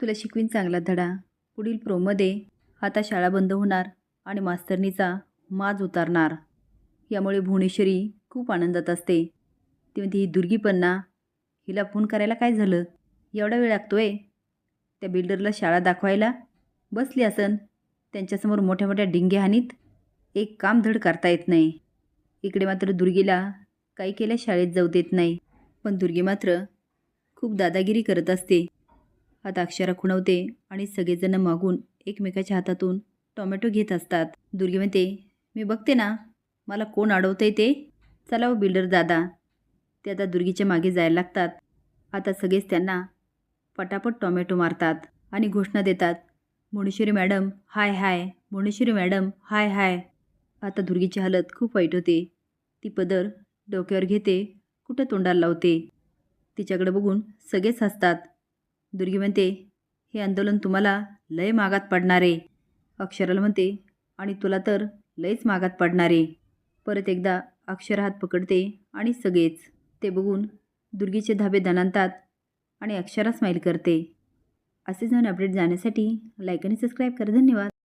तुला शिकवीन चांगला धडा. पुढील प्रोमध्ये आता शाळा बंद होणार आणि मास्तरनीचा माज उतारणार. यामुळे भुवनेश्वरी खूप आनंदात असते. ती म्हणते ही दुर्गीपन्ना हिला फोन करायला काय झालं? एवढा वेळ लागतोय. त्या बिल्डरला शाळा दाखवायला बसली असन. त्यांच्यासमोर मोठ्या मोठ्या डिंगे हानीत एक काम धड करता येत नाही. इकडे मात्र दुर्गीला काही केल्या शाळेत जाऊ देत नाही. पण दुर्गी मात्र खूप दादागिरी करत असते. हात अक्षरा खुणवते आणि सगळेजण मागून एकमेकाच्या हातातून टोमॅटो घेत असतात. दुर्गे म्हणते मी बघते ना मला कोण अडवतंय ते? चला व बिल्डर दादा. ते आता दुर्गीच्या मागे जायला लागतात. आता सगळेच त्यांना पटापट टोमॅटो मारतात आणि घोषणा देतात मुणेश्वरी मॅडम हाय हाय मुणेश्वरी मॅडम हाय हाय. आता दुर्गीची हालत खूप वाईट होते. ती पदर डोक्यावर घेते कुठं तोंडाला लावते? तिच्याकडे बघून सगळेच हसतात. दुर्गी म्हणते हे आंदोलन तुम्हाला लय मागात पडणार. आहे अक्षराला म्हणते आणि तुला तर लयच मागात पडणार. आहे परत एकदा अक्षर हात पकडते आणि सगळेच ते बघून दुर्गीचे धाबे दणानतात आणि अक्षरा स्माईल करते. असेच नवीन अपडेट जाण्यासाठी लाईक आणि सबस्क्राईब करा. धन्यवाद.